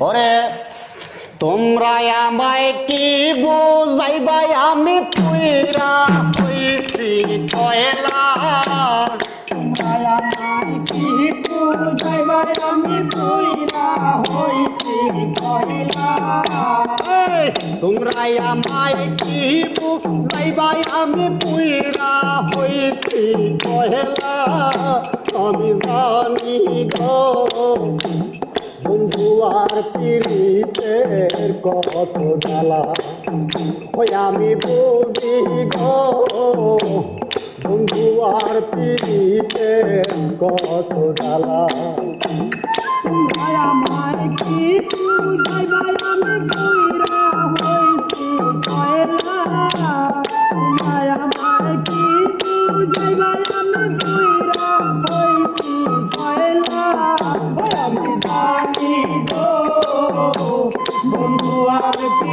ওরে তোমরা আমায় কি বুঝাইবাই আমি তুইরা হইছি কয়লা। এই, তোমরা আমায় কি বুঝাইবাই আমি পুইরা হইছি কয়লা। আমি জানি গো আর পীড়িতের কত জ্বালা। ওই আমি বুঝি গো বন্ধু আর পিড়িতের কত জ্বালা। বন্ধু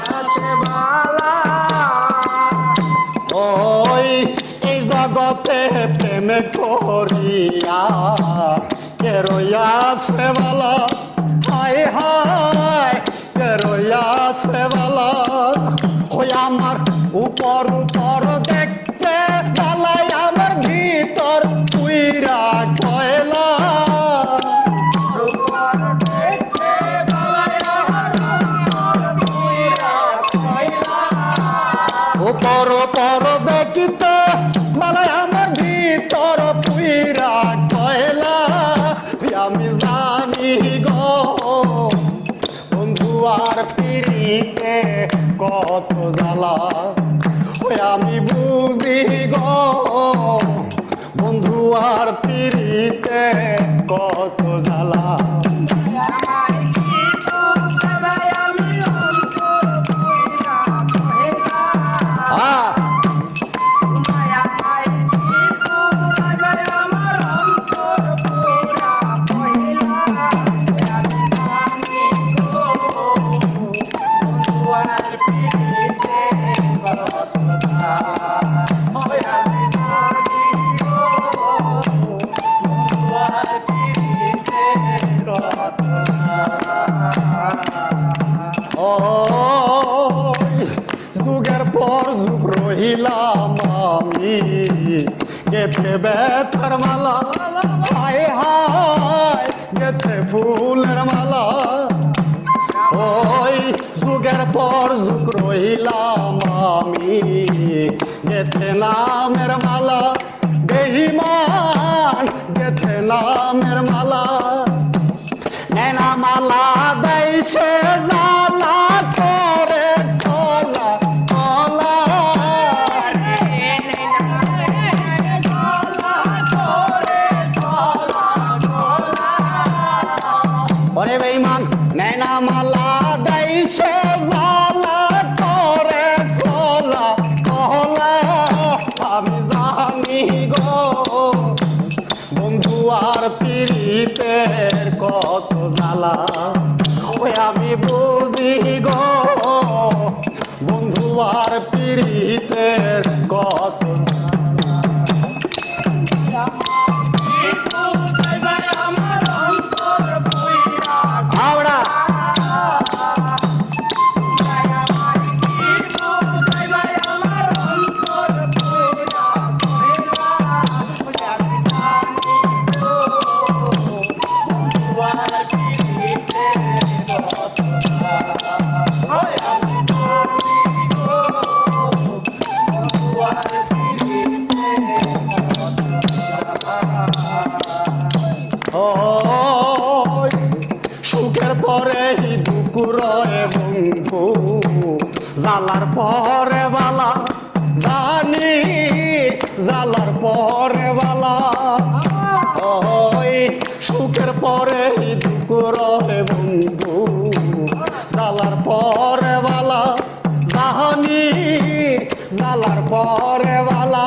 রয়াছে বালা। ওই এই জগতে প্রেম করিয়া কে রইয়াছে বালা। পিড়িতে কত জ্বালা? ওই আমি বুঝি গো বন্ধু আর পিড়িতে কত জ্বালা? গেতে বেতার মালা, হায় হায় গেতে ফুলের মালা। ওই যুগের পর যুগ রহিলাম আমি গেতে নামের মালা বেহিমান গেতে নামের মালা। নেনা মালা দেইছে জালা ওই আমি বুঝি গো বন্ধু আর পিড়িতের কত জালার পরে বালা, জানি জালার পরে বালা। ওই সুখের পরে দুঃখ বন্ধু, জালার পরে বালা জাহানি জালার পরে বালা।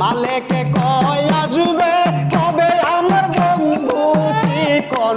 মালেকে কয় আসবে কবে আমার বন্ধু চিকন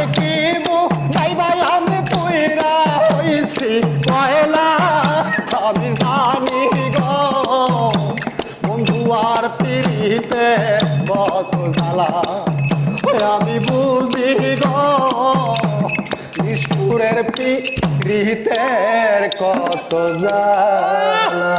হইছি পয়লা আমি জানি গো, বন্ধু আর পিড়িতে কত জ্বালা। আমি বুঝি গো, নিষ্ঠুরের কত জ্বালা।